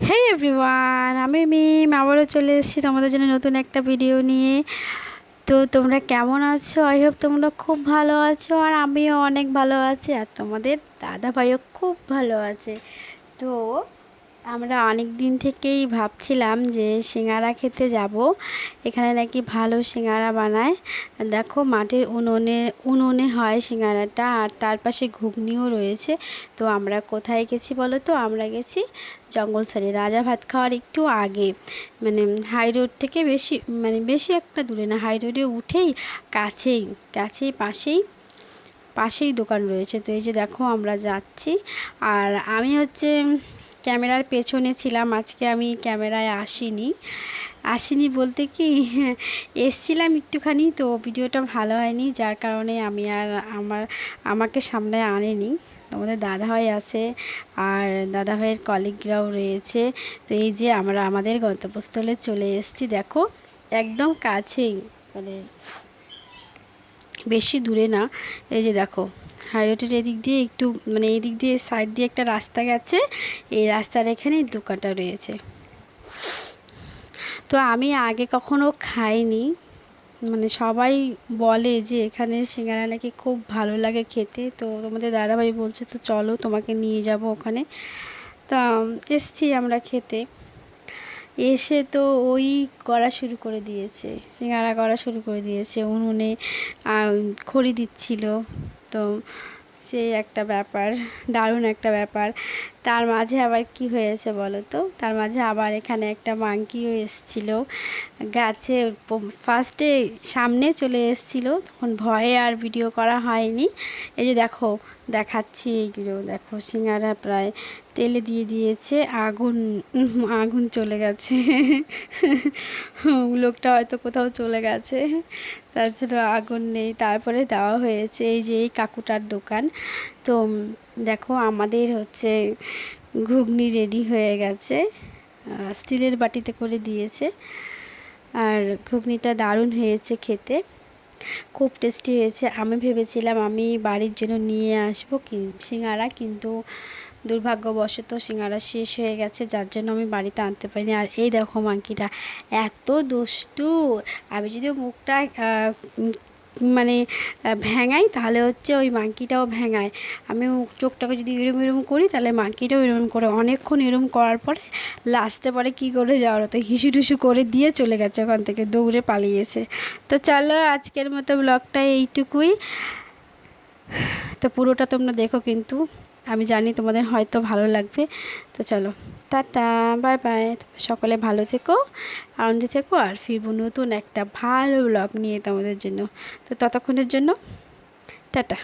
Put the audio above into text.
হে everyone আমি মিম, আবারও চলে এসেছি তোমাদের জন্য নতুন একটা ভিডিও নিয়ে। তো তোমরা কেমন আছো? আই হোপ তোমরা খুব ভালো আছো আর আমিও অনেক ভালো আছি। আর তোমাদের দাদা ভাইও খুব ভালো আছে। তো আমরা অনেক দিন থেকেই ভাবছিলাম যে সিঙ্গারা খেতে যাব। এখানে নাকি ভালো সিঙ্গারা বানায়। দেখো মাটির উনুনে উনুনে হয় সিঙ্গারাটা আর তার পাশে ঘুগনিও রয়েছে। তো আমরা কোথায় গেছি বলো তো? আমরা গেছি জঙ্গল জঙ্গলসারি রাজা ভাত খাওয়ার একটু আগে। মানে হাই রোড থেকে বেশি মানে বেশি একটা দূরে না, হাই রোডে উঠেই কাছেই কাছেই পাশেই পাশেই দোকান রয়েছে। তো এই যে দেখো আমরা যাচ্ছি। আর আমি হচ্ছে ক্যামেরার পেছনে ছিলাম, আজকে আমি ক্যামেরায় আসিনি। আসিনি বলতে কি, এসছিলাম একটুখানি, তো ভিডিওটা ভালো হয়নি, যার কারণে আমি আর আমার, আমাকে সামনে আনেনি। আমাদের দাদাভাই আছে, আর দাদাভাইয়ের কলিগরাও রয়েছে। তো এই যে আমরা, আমাদের গন্তব্যস্থলে চলে এসেছি, দেখো, একদম কাছেই মানে বেশি দূরে না। এই যে দেখো, হাইরোডের এদিক দিয়ে একটু মানে এই দিক দিয়ে সাইড দিয়ে একটা রাস্তা গেছে, এই রাস্তার এখানে দোকানটা রয়েছে। তো আমি আগে কখনো খাইনি মানে সবাই বলে যে এখানে সিঙ্গারা নাকি খুব ভালো লাগে খেতে। তো তোমাদের দাদাভাই বলছে, তো চলো তোমাকে নিয়ে যাব ওখানে। তা, এসছি আমরা খেতে। এসে তো ওই করা শুরু করে দিয়েছে, সিঙ্গারা করা শুরু করে দিয়েছে, উনুনে খড়ি দিচ্ছিল। তো সেই একটা ব্যাপার, দারুণ একটা ব্যাপার। তার মাঝে আবার কি হয়েছে বলো তো? তার মাঝে আবার এখানে একটা মাংকিও এসছিল। গাছে ফার্স্টে সামনে চলে এসছিল, তখন ভয়ে আর ভিডিও করা হয়নি। এই যে দেখো, দেখাচ্ছি এইগুলো। দেখো, সিঙ্গারা প্রায় তেলে দিয়ে দিয়েছে, আগুন আগুন চলে গেছে। লোকটা হয়তো কোথাও চলে গেছে। তার জন্য আগুন নেই, তারপরে দেওয়া হয়েছে এই যে এই কাকুটার দোকান। তো দেখো আমাদের হচ্ছে ঘুগনি রেডি হয়ে গেছে স্টিলের বাটিতে করে দিয়েছে। আর ঘুগনিটা দারুণ হয়েছে খেতে, খুব টেস্টি হয়েছে। আমি ভেবেছিলাম আমি বাড়ির জন্য নিয়ে আসব সিঙ্গারা, কিন্তু দুর্ভাগ্যবশত সিঙ্গারা শেষ হয়ে গেছে, যার জন্য আমি বাড়িতে আনতে পারিনি। আর এই দেখো মাংকিটা এত দুষ্টু। আমি যদি মুখটা মানে ভেঙাই, তাহলে হচ্ছে ওই মাংকিটাও ভেঙায়। আমি চোখটাকে যদি এরম এরম করি, তাহলে মাংকিটাও এরম করে, অনেকক্ষণ এরম করার পরে লাস্টে পরে কী করে যাওয়ার? তো হিসু টুসু করে দিয়ে চলে গেছে, ওখান থেকে দৌড়ে পালিয়েছে। তো চলো, আজকের মতো ব্লগটা এইটুকুই। তো পুরোটা তোমরা দেখো কিন্তু। আমি জানি তোমাদের হয়তো ভালো লাগবে। তো চলো, টাটা, বাই বাই। সকলে ভালো থেকো, আনন্দে থেকো, আর ফিরবো নতুন একটা ভালো ব্লগ নিয়ে তোমাদের জন্য। তো ততক্ষণের জন্য, টাটা।